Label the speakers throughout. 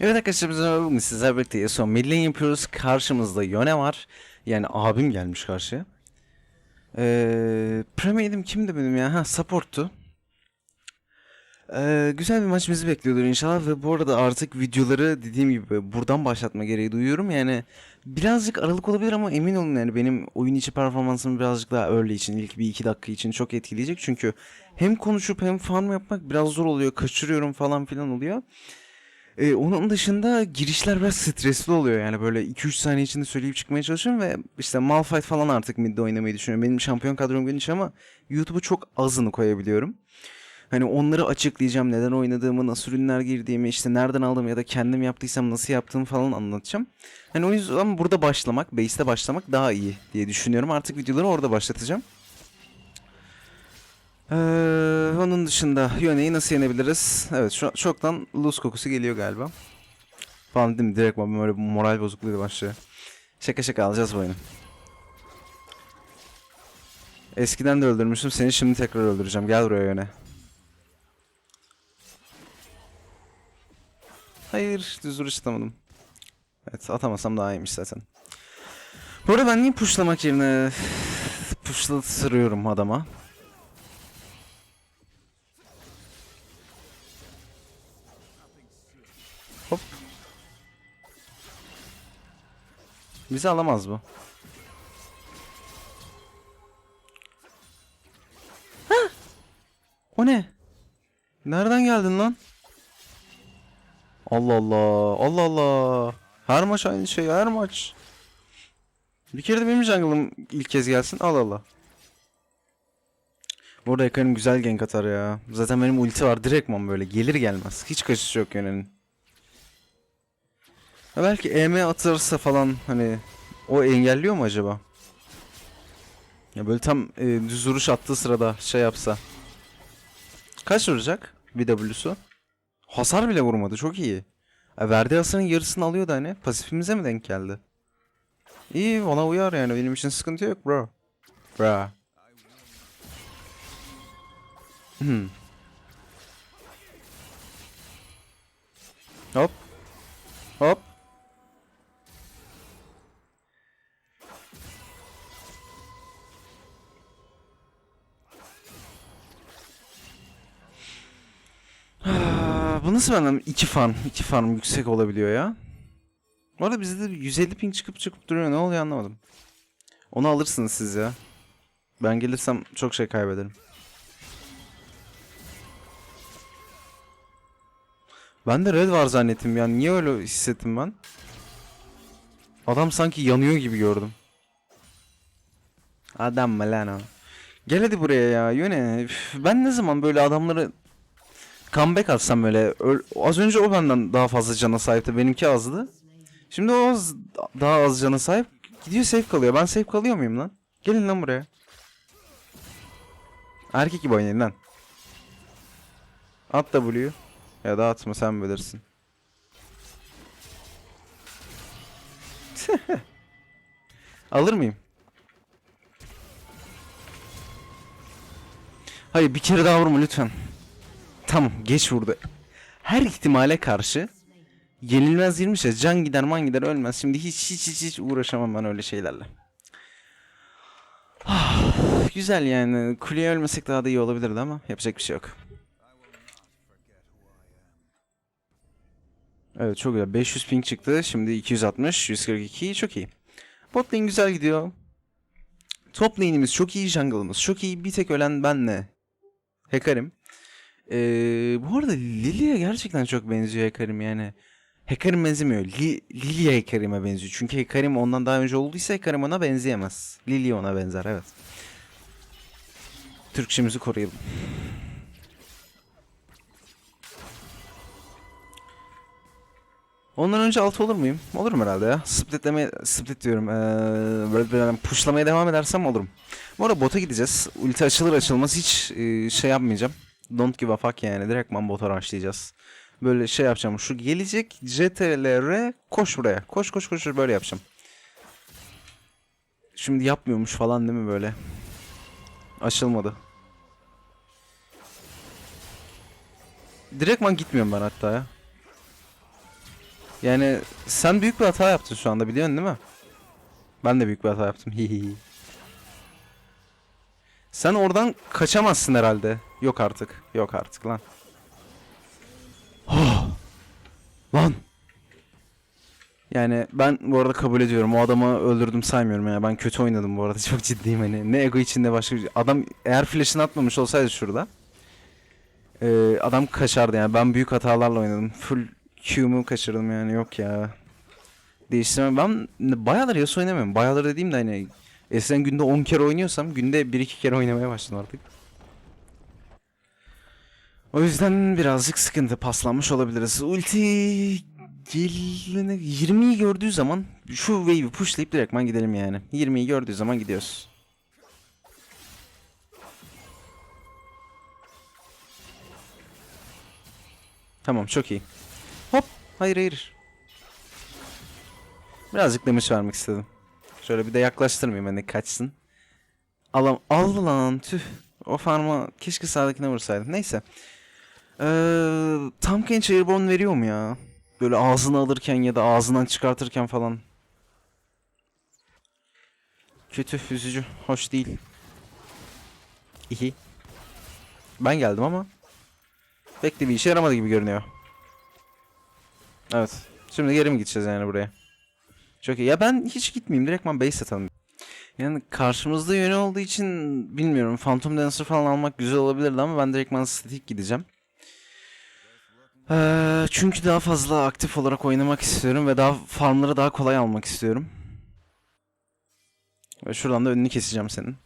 Speaker 1: Evet arkadaşlar biz bugün sizlerle birlikte son Midlane yapıyoruz. Karşımızda Yone var. Yani abim gelmiş karşıya. Ee, Premade kimdi benim ya? Ha support'tu. Ee, güzel bir maç bizi bekliyordur inşallah ve bu arada artık videoları dediğim gibi buradan başlatma gereği duyuyorum. Yani birazcık aralık olabilir ama emin olun yani benim oyun içi performansımı birazcık daha early için ilk bir iki dakika için çok etkileyecek. Çünkü hem konuşup hem farm yapmak biraz zor oluyor. Kaçırıyorum falan filan oluyor. Ee, onun dışında girişler biraz stresli oluyor yani böyle 2-3 saniye içinde söyleyip çıkmaya çalışıyorum ve işte Malphite falan artık midde oynamayı düşünüyorum. Benim şampiyon kadrom geniş ama YouTube'a çok azını koyabiliyorum. Hani onları açıklayacağım, neden oynadığımı, nasıl ürünler girdiğimi, işte nereden aldım ya da kendim yaptıysam nasıl yaptığımı falan anlatacağım. Hani o yüzden burada başlamak, base'te başlamak daha iyi diye düşünüyorum. Artık videoları orada başlatacağım. Ee, onun dışında Yone'yi nasıl yenebiliriz? Evet şu çoktan lose kokusu geliyor galiba. Falan değil mi? Direkt ben böyle moral bozukluğuyla başlıyor. Şaka şaka alacağız bu oyunu. Eskiden de öldürmüştüm seni şimdi tekrar öldüreceğim. Gel buraya Yone. Hayır düz vuruş atamadım. Evet atamasam daha iyiymiş zaten. Bu arada ben niye pushlamak yerine pushlattırıyorum adama? Bizi alamaz bu. Hah! O ne? Nereden geldin lan? Allah Allah. Allah Allah. Her maç aynı şey. Her maç. Bir kere de benim jungle'ım ilk kez gelsin. Allah Allah. Bu arada güzel gank atar ya. Zaten benim ulti var. Direktman böyle. Gelir gelmez. Hiç kaçışı yok yönenin. Ha belki EM atırsa falan hani o engelliyor mu acaba? Ya böyle tam e, düz vuruş attığı sırada şey yapsa. Kaç vuracak? Bir W'su. Hasar bile vurmadı. Çok iyi. E, verdiği hasarın yarısını alıyordu hani. Pasifimize mi denk geldi? İyi ona uyar yani. Benim için sıkıntı yok bro. Bra. Hmm. Hop. Hop. Bu nasıl benden iki farm, iki farm yüksek olabiliyor ya? Bu arada bizde de 150 ping çıkıp çıkıp duruyor. Ne oluyor anlamadım. Onu alırsınız siz ya. Ben gelirsem çok şey kaybederim. Ben de red var zannettim yani. Niye öyle hissettim ben? Adam sanki yanıyor gibi gördüm. Adam mı lan o? Gel hadi buraya ya. Yöne. Ben ne zaman böyle adamları comeback atsam böyle az önce o benden daha fazla cana sahipti benimki azdı. Şimdi o az, daha az cana sahip gidiyor safe kalıyor. Ben safe kalıyor muyum lan? Gelin lan buraya. Erkek gibi oynayın lan. At W. Ya da atma sen bilirsin. Alır mıyım? Hayır bir kere daha vurma lütfen. Tamam geç vurdu. Her ihtimale karşı yenilmez 20 şey. Can gider man gider ölmez. Şimdi hiç hiç hiç, hiç uğraşamam ben öyle şeylerle. Ah, Güzel yani. Kuleye ölmesek daha da iyi olabilirdi ama yapacak bir şey yok. Evet çok güzel. 500 ping çıktı. Şimdi 260, 142 çok iyi. Bot lane güzel gidiyor. Top lane'imiz çok iyi, jungle'ımız çok iyi. Bir tek ölen benle. Hekarim. Ee, bu arada Lily'e gerçekten çok benziyor Hekarim yani. Hekarim benzemiyor. Li Lily Hekarim'e benziyor. Çünkü Hekarim ondan daha önce olduysa Hekarim ona benzeyemez. Lily ona benzer evet. Türkçemizi koruyalım. Ondan önce alt olur muyum? Olurum herhalde ya. Splitleme, split diyorum. Ee, böyle böyle pushlamaya devam edersem olurum. Bu arada bota gideceğiz. Ulti açılır açılmaz hiç e, şey yapmayacağım. Don't give a fuck yani. Direktman bota rushlayacağız. Böyle şey yapacağım. Şu gelecek CTLR koş buraya. Koş koş koş böyle yapacağım. Şimdi yapmıyormuş falan değil mi böyle? Açılmadı. Direktman gitmiyorum ben hatta ya. Yani sen büyük bir hata yaptın şu anda biliyorsun değil mi? Ben de büyük bir hata yaptım. Sen oradan kaçamazsın herhalde. Yok artık. Yok artık lan. Oh! Lan. Yani ben bu arada kabul ediyorum. O adamı öldürdüm saymıyorum ya. Ben kötü oynadım bu arada. Çok ciddiyim hani. Ne ego içinde başka bir şey. Adam eğer flash'ını atmamış olsaydı şurada. e, adam kaçardı yani. Ben büyük hatalarla oynadım. Full Q'mu kaçırdım yani. Yok ya. Değiştirmem. Ben bayağıdır Yasuo oynamıyorum. Bayağıdır dediğim de hani eskiden günde 10 kere oynuyorsam günde 1-2 kere oynamaya başladım artık. O yüzden birazcık sıkıntı paslanmış olabiliriz. Ulti gelene 20'yi gördüğü zaman şu wave'i pushlayıp direktman gidelim yani. 20'yi gördüğü zaman gidiyoruz. Tamam çok iyi. Hop. Hayır hayır. Birazcık damage vermek istedim. Şöyle bir de yaklaştırmayayım hani kaçsın. Alam al lan tüh. O farma keşke sağdakine vursaydım. Neyse. Ee, tam Kench Airborne veriyor mu ya? Böyle ağzına alırken ya da ağzından çıkartırken falan. Kötü, üzücü, hoş değil. İyi. Ben geldim ama pek de bir işe yaramadı gibi görünüyor. Evet. Şimdi geri mi gideceğiz yani buraya? Çok iyi. Ya ben hiç gitmeyeyim. Direktman base atalım. Yani karşımızda yönü olduğu için bilmiyorum. Phantom Dancer falan almak güzel olabilirdi ama ben direktman statik gideceğim. Ee, çünkü daha fazla aktif olarak oynamak istiyorum ve daha farmları daha kolay almak istiyorum. Ve şuradan da önünü keseceğim senin.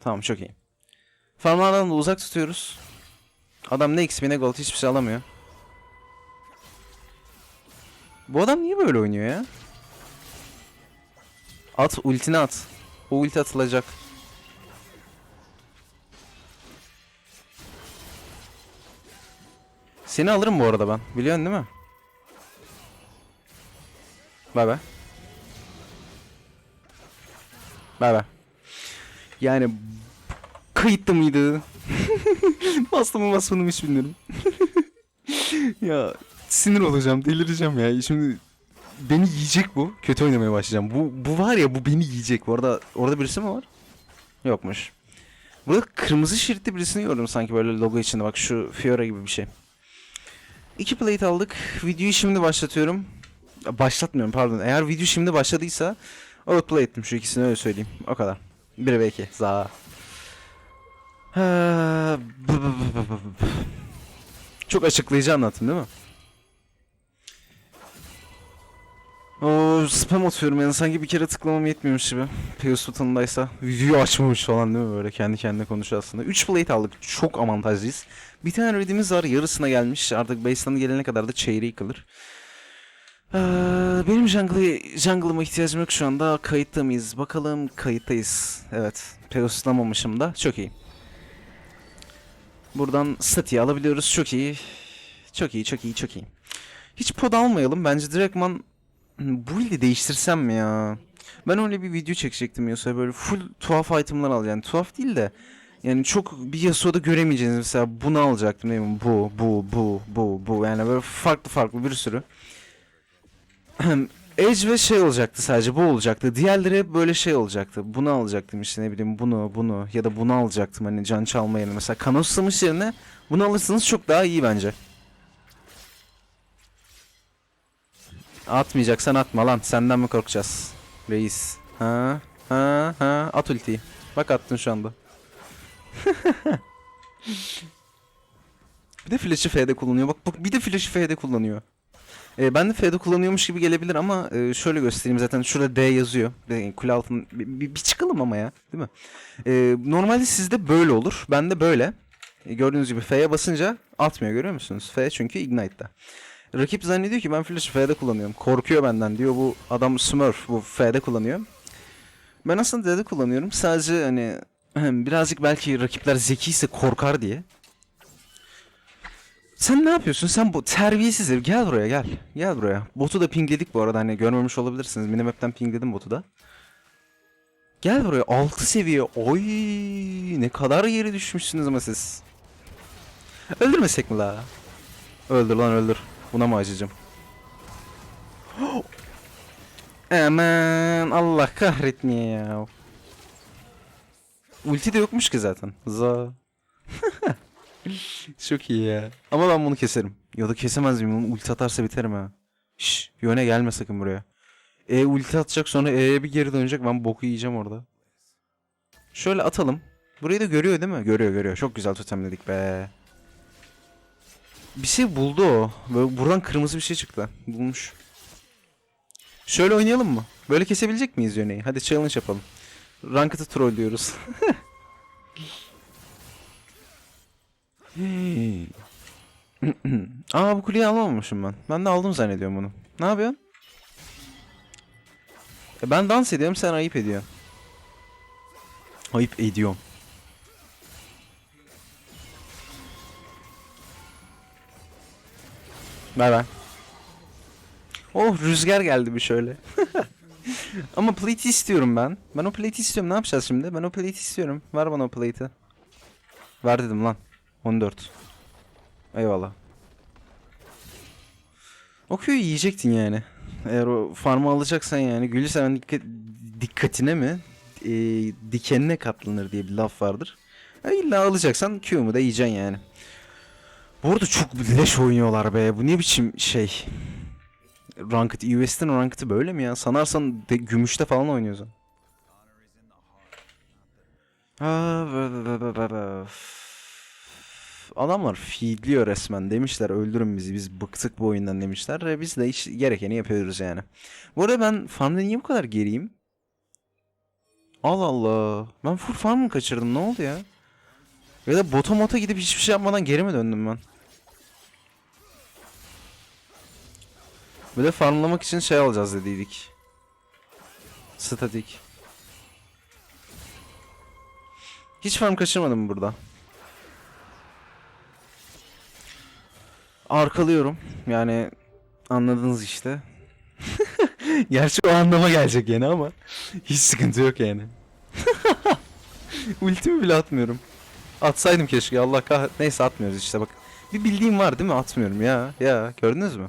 Speaker 1: Tamam çok iyi. Farmlardan da uzak tutuyoruz. Adam ne XP ne gold hiçbir şey alamıyor. Bu adam niye böyle oynuyor ya? At ultini at. O ulti atılacak. Seni alırım bu arada ben. Biliyorsun değil mi? Bay bay. Bay bay. Yani kayıtlı mıydı? Bastı mı basmadım hiç bilmiyorum. ya sinir olacağım, delireceğim ya. Şimdi beni yiyecek bu. Kötü oynamaya başlayacağım. Bu bu var ya bu beni yiyecek. Bu arada orada birisi mi var? Yokmuş. Burada kırmızı şeritli birisini gördüm sanki böyle logo içinde. Bak şu Fiora gibi bir şey. İki plate aldık. Videoyu şimdi başlatıyorum. Başlatmıyorum pardon. Eğer video şimdi başladıysa outplay ettim şu ikisini öyle söyleyeyim. O kadar. 1 ve 2. Za. Çok açıklayıcı anlattım değil mi? O spam atıyorum yani sanki bir kere tıklamam yetmiyormuş gibi. Peus butonundaysa. Videoyu açmamış falan değil mi böyle kendi kendine konuşuyor aslında. 3 plate aldık çok avantajlıyız. Bir tane readimiz var yarısına gelmiş. Artık baseline gelene kadar da çeyreği kalır. Ee, benim jungle, jungle'ıma ihtiyacım yok şu anda. Kayıtta mıyız? Bakalım kayıttayız. Evet. Peuslamamışım da. Çok iyi. Buradan statiği alabiliyoruz. Çok iyi. Çok iyi, çok iyi, çok iyi. Hiç pod almayalım. Bence direktman bu ilde değiştirsem mi ya? Ben öyle bir video çekecektim Yasuo'ya böyle full tuhaf itemlar al yani tuhaf değil de yani çok bir Yasuo'da göremeyeceğiniz mesela bunu alacaktım değil mi? Bu, bu, bu, bu, bu yani böyle farklı farklı bir sürü. Edge ve şey olacaktı sadece bu olacaktı. Diğerleri hep böyle şey olacaktı. Bunu alacaktım işte ne bileyim bunu bunu ya da bunu alacaktım hani can çalma yerine. Mesela Kanos Samış yerine bunu alırsanız çok daha iyi bence. Atmayacaksan atma lan. Senden mi korkacağız? Reis. Ha? Ha? Ha? At ultiyi. Bak attın şu anda. bir de flash'ı F'de kullanıyor. Bak bak bir de flash'ı F'de kullanıyor. Ee, ben de F'de kullanıyormuş gibi gelebilir ama e, şöyle göstereyim zaten şurada D yazıyor. De, kule altın bir, bir, çıkalım ama ya değil mi? Ee, normalde sizde böyle olur. Ben de böyle. E, gördüğünüz gibi F'ye basınca atmıyor görüyor musunuz? F çünkü Ignite'da. Rakip zannediyor ki ben Flash'ı F'de kullanıyorum. Korkuyor benden diyor. Bu adam Smurf bu F'de kullanıyor. Ben aslında D'de kullanıyorum. Sadece hani birazcık belki rakipler zekiyse korkar diye. Sen ne yapıyorsun? Sen bu terbiyesiz herif. Gel buraya gel. Gel buraya. Botu da pingledik bu arada hani görmemiş olabilirsiniz. Minimap'ten pingledim botu da. Gel buraya 6 seviye. Oy ne kadar geri düşmüşsünüz ama siz. Öldürmesek mi la? Öldür lan öldür. Buna mı acıyacağım? Aman Allah kahretmeye ya. Ulti de yokmuş ki zaten. Za. Çok iyi ya. Ama ben bunu keserim. Ya da kesemez miyim? Ulti atarsa biterim ha. Şşş. Yöne gelme sakın buraya. E ulti atacak sonra E'ye bir geri dönecek. Ben boku yiyeceğim orada. Şöyle atalım. Burayı da görüyor değil mi? Görüyor görüyor. Çok güzel totemledik be. Bir şey buldu o. Böyle buradan kırmızı bir şey çıktı. Bulmuş. Şöyle oynayalım mı? Böyle kesebilecek miyiz yöneyi? Hadi challenge yapalım. Ranked'ı trollüyoruz. Aa bu kuleyi alamamışım ben. Ben de aldım zannediyorum bunu. Ne yapıyorsun? E ben dans ediyorum sen ayıp ediyorsun. Ayıp ediyorum. Bay bay. Oh rüzgar geldi bir şöyle. Ama plate istiyorum ben. Ben o plate istiyorum. Ne yapacağız şimdi? Ben o plate istiyorum. Ver bana o plate'i. Ver dedim lan. 14. Eyvallah. O Q'yu yiyecektin yani. Eğer o farmı alacaksan yani. Gülü seven dikkat, dikkatine mi? E, dikenine katlanır diye bir laf vardır. Ya illa alacaksan Q'mu da yiyeceksin yani. Bu arada çok leş oynuyorlar be. Bu ne biçim şey? Ranked, US'ten Ranked'ı böyle mi ya? Sanarsan de, gümüşte falan oynuyorsun. Adamlar feedliyor resmen demişler öldürün bizi biz bıktık bu oyundan demişler ve biz de iş gerekeni yapıyoruz yani. Bu arada ben farmda niye bu kadar geriyim? Allah Allah. Ben full farm mı kaçırdım ne oldu ya? Ya da bota mota gidip hiçbir şey yapmadan geri mi döndüm ben? Bir de farmlamak için şey alacağız dediydik. Statik. Hiç farm kaçırmadım burada. Arkalıyorum. Yani anladınız işte. Gerçi o anlama gelecek yine ama hiç sıkıntı yok yani. Ultimi bile atmıyorum. Atsaydım keşke Allah kah... Neyse atmıyoruz işte bak. Bir bildiğim var değil mi? Atmıyorum ya. Ya gördünüz mü?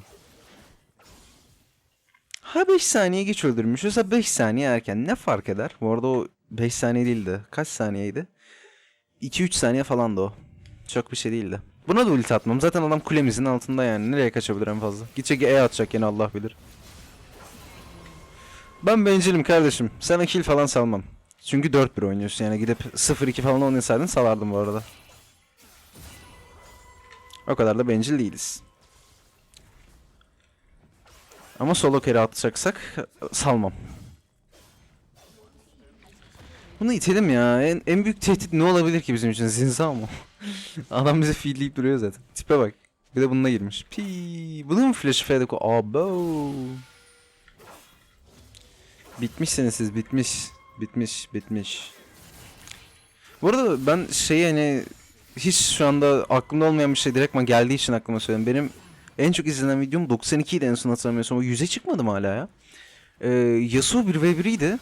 Speaker 1: Ha 5 saniye geç öldürmüşüz ha 5 saniye erken. Ne fark eder? Bu arada o 5 saniye değildi. Kaç saniyeydi? 2-3 saniye falan da o. Çok bir şey değildi. Buna da ulti atmam. Zaten adam kulemizin altında yani. Nereye kaçabilir en fazla? Gidecek E atacak yine Allah bilir. Ben bencilim kardeşim. Sana kill falan salmam. Çünkü 4-1 oynuyorsun yani. Gidip 0-2 falan oynasaydın salardım bu arada. O kadar da bencil değiliz. Ama solo kere atacaksak salmam. Bunu itelim ya. En, en büyük tehdit ne olabilir ki bizim için? Zinza mı? Adam bize feedleyip duruyor zaten. Tipe bak. Bir de bununla girmiş. Pi. Bunun mu flash fade ko? Abo. Bitmişsiniz siz bitmiş. Bitmiş, bitmiş. Bu arada ben şey hani hiç şu anda aklımda olmayan bir şey direktman geldiği için aklıma söyleyeyim. Benim en çok izlenen videom 92 idi en son hatırlamıyorsam. O 100'e çıkmadım hala ya. Ee, Yasuo 1v1'iydi.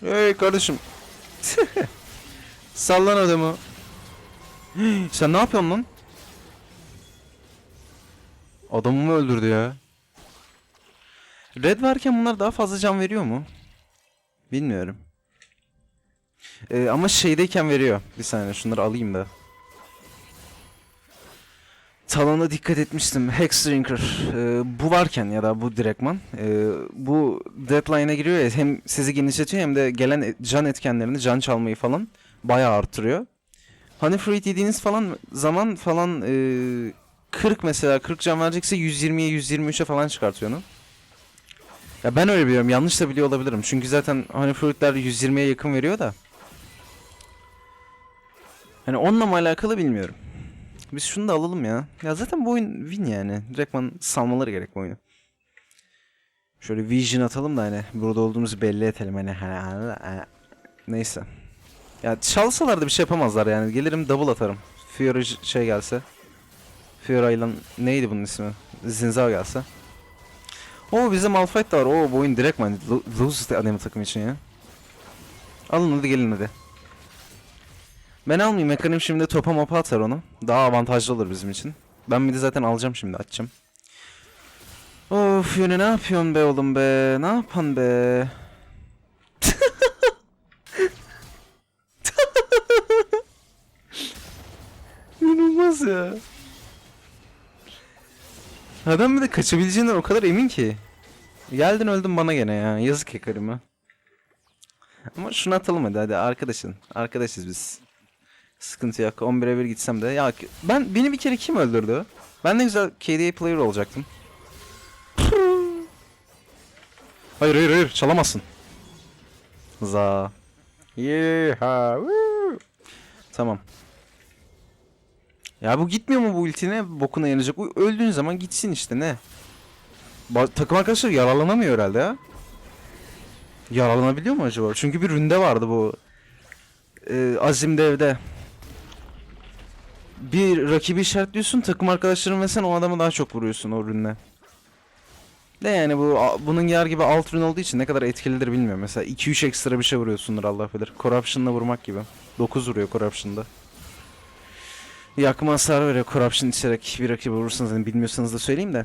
Speaker 1: Hey kardeşim. Sallan adamı. Sen ne yapıyorsun lan? Adamımı öldürdü ya. Red varken bunlar daha fazla can veriyor mu? Bilmiyorum. Ee, ama şeydeyken veriyor. Bir saniye şunları alayım da. Talona dikkat etmiştim. Hexdrinker. Ee, bu varken ya da bu direktman. ee, bu deadline'a giriyor ya hem sizi genişletiyor hem de gelen e- can etkenlerini, can çalmayı falan bayağı arttırıyor. Honey Fruit yediğiniz falan zaman falan ee, 40 mesela 40 can verecekse 120'ye 123'e falan çıkartıyor onu. Ya ben öyle biliyorum. Yanlış da biliyor olabilirim. Çünkü zaten Honey Fruit'ler 120'ye yakın veriyor da. Hani onunla mı alakalı bilmiyorum. Biz şunu da alalım ya. Ya zaten bu oyun win yani. Direktman salmaları gerek bu oyunu. Şöyle vision atalım da hani burada olduğumuzu belli edelim hani. Neyse. Ya çalsalar da bir şey yapamazlar yani. Gelirim double atarım. Fiora şey gelse. Fiora ile neydi bunun ismi? Zinzao gelse. Oo bizde Malphite de var. Oo bu oyun direktman lo- lose adamı takım için ya. Alın hadi gelin hadi. Ben almayayım. Mekanim şimdi topa mopa atar onu. Daha avantajlı olur bizim için. Ben bir de zaten alacağım şimdi açacağım. Of yöne ne yapıyorsun be oğlum be? Ne yapan be? İnanılmaz ya. Adam bir de kaçabileceğinden o kadar emin ki. Geldin öldün bana gene ya. Yazık ya karıma. Ama şunu atalım hadi hadi arkadaşın. Arkadaşız biz. Sıkıntı yok. 11'e 1 gitsem de. Ya ben beni bir kere kim öldürdü? Ben ne güzel KDA player olacaktım. Hayır hayır hayır çalamazsın. Za. Yeeha. woo. Tamam. Ya bu gitmiyor mu bu ultine? Bokuna yanacak. Öldüğün zaman gitsin işte ne? Ba- takım arkadaşlar yaralanamıyor herhalde ya. Yaralanabiliyor mu acaba? Çünkü bir ründe vardı bu. Ee, Azim devde. Bir rakibi işaretliyorsun takım arkadaşların ve sen o adamı daha çok vuruyorsun o rünle. De yani bu bunun yer gibi alt rün olduğu için ne kadar etkilidir bilmiyorum. Mesela 2-3 ekstra bir şey vuruyorsundur Allah bilir. Corruption'la vurmak gibi. 9 vuruyor Corruption'da. Yakma hasar veriyor Corruption içerek bir rakibi vurursanız hani bilmiyorsanız da söyleyeyim de.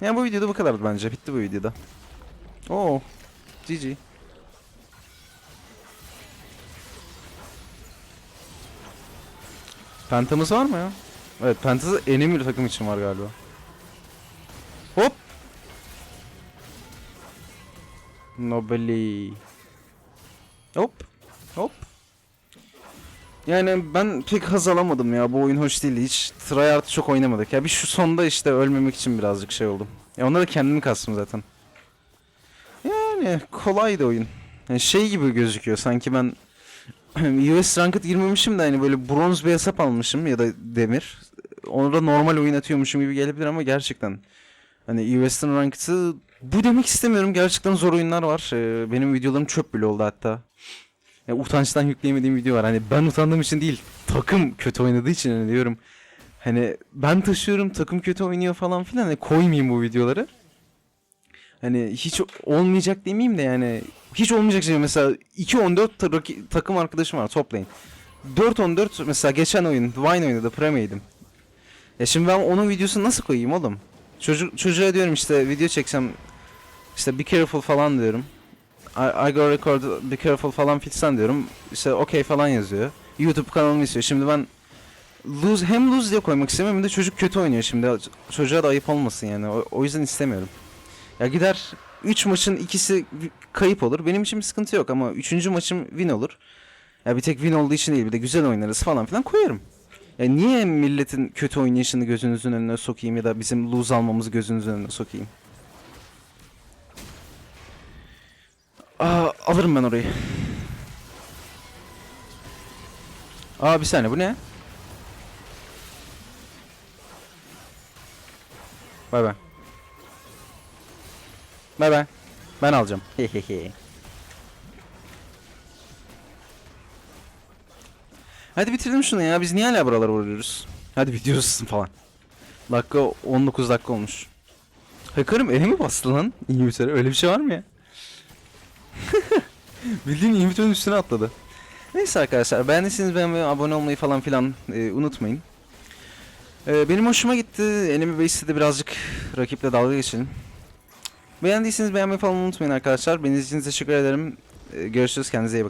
Speaker 1: Yani bu videoda bu kadardı bence. Bitti bu videoda. Oo. GG. Pentamız var mı ya? Evet Pentamız enemy takım için var galiba. Hop. Nobeli. Hop. Hop. Yani ben pek haz alamadım ya. Bu oyun hoş değildi. Hiç tryhard çok oynamadık. Ya bir şu sonda işte ölmemek için birazcık şey oldum. Ya onda da kendimi kastım zaten. Yani kolaydı oyun. Yani şey gibi gözüküyor sanki ben US Ranked girmemişim de hani böyle bronz bir hesap almışım ya da demir. Orada normal oyun atıyormuşum gibi gelebilir ama gerçekten hani US'ın Ranked'ı bu demek istemiyorum. Gerçekten zor oyunlar var. Ee, benim videolarım çöp bile oldu hatta. Ya, utançtan yükleyemediğim video var. Hani ben utandığım için değil, takım kötü oynadığı için hani diyorum. Hani ben taşıyorum, takım kötü oynuyor falan filan. Hani koymayayım bu videoları. Hani hiç olmayacak demeyeyim de yani hiç olmayacak şey mesela 2-14 ta- raki- takım arkadaşım var top lane. 4-14 mesela geçen oyun Vine oynadı Prem'eydim. Ya şimdi ben onun videosunu nasıl koyayım oğlum? Çocuk çocuğa diyorum işte video çeksem işte be careful falan diyorum. I, I go record be careful falan fitsen diyorum. İşte okey falan yazıyor. YouTube kanalımı istiyor. Şimdi ben lose hem lose diye koymak istemiyorum hem de çocuk kötü oynuyor şimdi. Çocuğa da ayıp olmasın yani. O, o yüzden istemiyorum. Ya gider 3 maçın ikisi kayıp olur. Benim için bir sıkıntı yok ama 3. maçım win olur. Ya bir tek win olduğu için değil bir de güzel oynarız falan filan koyarım. Ya niye milletin kötü oynayışını gözünüzün önüne sokayım ya da bizim lose almamızı gözünüzün önüne sokayım? Aa, alırım ben orayı. Aa bir saniye bu ne? Bay bay. Bay bay. Ben alacağım. Hadi bitirdim şunu ya. Biz niye hala buralara vuruyoruz? Hadi uzasın falan. Dakika 19 dakika olmuş. Hacker'ım ele mi bastı lan? İngiltere öyle bir şey var mı ya? Bildiğin İngiltere'nin üstüne atladı. Neyse arkadaşlar beğendiyseniz beğenmeyi, abone olmayı falan filan e, unutmayın. E, benim hoşuma gitti. Enemy Base'de de birazcık rakiple dalga geçelim. Beğendiyseniz beğenmeyi falan unutmayın arkadaşlar. Beni izlediğiniz için teşekkür ederim. E, görüşürüz kendinize iyi bakın.